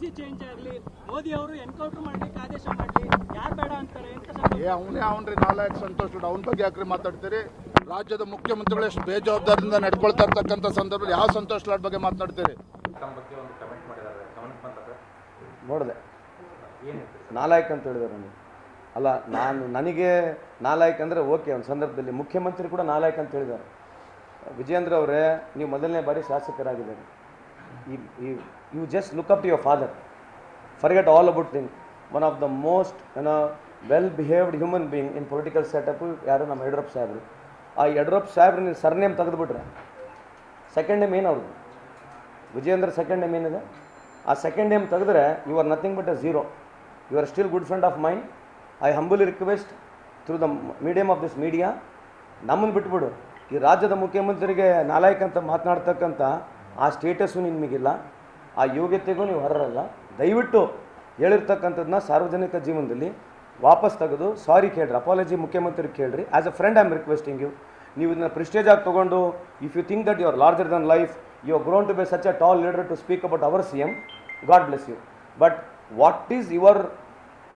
Policy change ಆಗಲಿ ಮೋದಿ ಅವರು encounter ಮಾಡ್ಲಿಕ್ಕೆ ಆದೇಶ ಮಾಡಲಿ ಯಾರು ಬೇಡ ಅಂತಾರೆ ಏ ಅವನೇ ಅವನ್ರಿ ನಾಲಾಯಕ್ ಸಂತೋಷ್ ಅವನ ಬಗ್ಗೆ ಯಾಕ್ರಿ ಮಾತಾಡ್ತೀರಿ? ರಾಜ್ಯದ ಮುಖ್ಯಮಂತ್ರಿಗಳು ಎಷ್ಟು ಬೇಜವಾಬ್ದಾರಿಯಿಂದ ನಡ್ಕೊಳ್ತಾ ಇರ್ತಕ್ಕಂಥ ಸಂದರ್ಭದಲ್ಲಿ ಯಾವ ಸಂತೋಷ್ ಲಾಡ್ ಬಗ್ಗೆ ಮಾತನಾಡ್ತೀರಿ ತಮ್ಮ ಬಗ್ಗೆ ಒಂದು ಕಮೆಂಟ್ ಮಾಡಿದ್ದಾರೆ ಗಮನಕ್ಕೆ ಬಂತದೆ ನೋಡಿದೆ. ಏನು ನಾಲಾಯಕ್ ಅಂತ ಹೇಳಿದಾರೆ ನನಗೆ. ಅಲ್ಲ ನಾನು ನನಗೆ ನಾಲಾಯಕ್ ಅಂದರೆ ಓಕೆ ಒಂದು ಸಂದರ್ಭದಲ್ಲಿ ಮುಖ್ಯಮಂತ್ರಿ ಕೂಡ ನಾಲಾಯಕ್ ಅಂತ ಹೇಳಿದ್ದಾರೆ. ವಿಜೇಂದ್ರ ಅವರೇ ನೀವು ಮೊದಲನೇ ಬಾರಿ ಶಾಸಕರಾಗಿದ್ದಾರೆ. ಈ you just look up to your father forget all about thing one of the most ಏನೋ well human being in political setup ಯಾರು ನಮ್ಮ ಯಡಿಯೂರಪ್ಪ ಸಾಹೇಬರು. ಆ ಯಡಿಯೂರಪ್ಪ ಸಾಹೇಬ್ರು ನೀವು ಸರ್ನೇಮ್ ತೆಗೆದುಬಿಟ್ರೆ ಸೆಕೆಂಡ್ ನೇಮ್ ಏನು ಅವ್ರದ್ದು? ವಿಜಯೇಂದ್ರ ಸೆಕೆಂಡ್ ನೇಮ್ ಏನಿದೆ? ಆ ಸೆಕೆಂಡ್ ನೇಮ್ ತೆಗೆದ್ರೆ you are nothing but a zero you are still good friend of mind I humbly request through the medium of this media ನಮ್ಮನ್ನು ಬಿಟ್ಬಿಡು. ಈ ರಾಜ್ಯದ ಮುಖ್ಯಮಂತ್ರಿಗೆ ನಾಲಾಯಕ್ ಅಂತ ಮಾತನಾಡ್ತಕ್ಕಂಥ ಆ ಸ್ಟೇಟಸ್ಸು ನಿಮಗಿಲ್ಲ ಆ ಯೋಗ್ಯತೆಗೂ ನೀವು ಹೊರರಲ್ಲ ದಯವಿಟ್ಟು ಹೇಳಿರ್ತಕ್ಕಂಥದ್ದನ್ನ ಸಾರ್ವಜನಿಕ ಜೀವನದಲ್ಲಿ ವಾಪಸ್ ತೆಗೆದು, ಸಾರಿ ಕೇಳ್ರಿ, ಅಪಾಲಜಿ ಮುಖ್ಯಮಂತ್ರಿಗೆ ಕೇಳ್ರಿ. As a friend I am requesting you ನೀವು ಇದನ್ನ ಪ್ರಿಸ್ಟೇಜ್ ಆಗಿ ತೊಗೊಂಡು if you think that you are larger than life you are grown to be such a tall leader to speak about our C M God bless you but what is your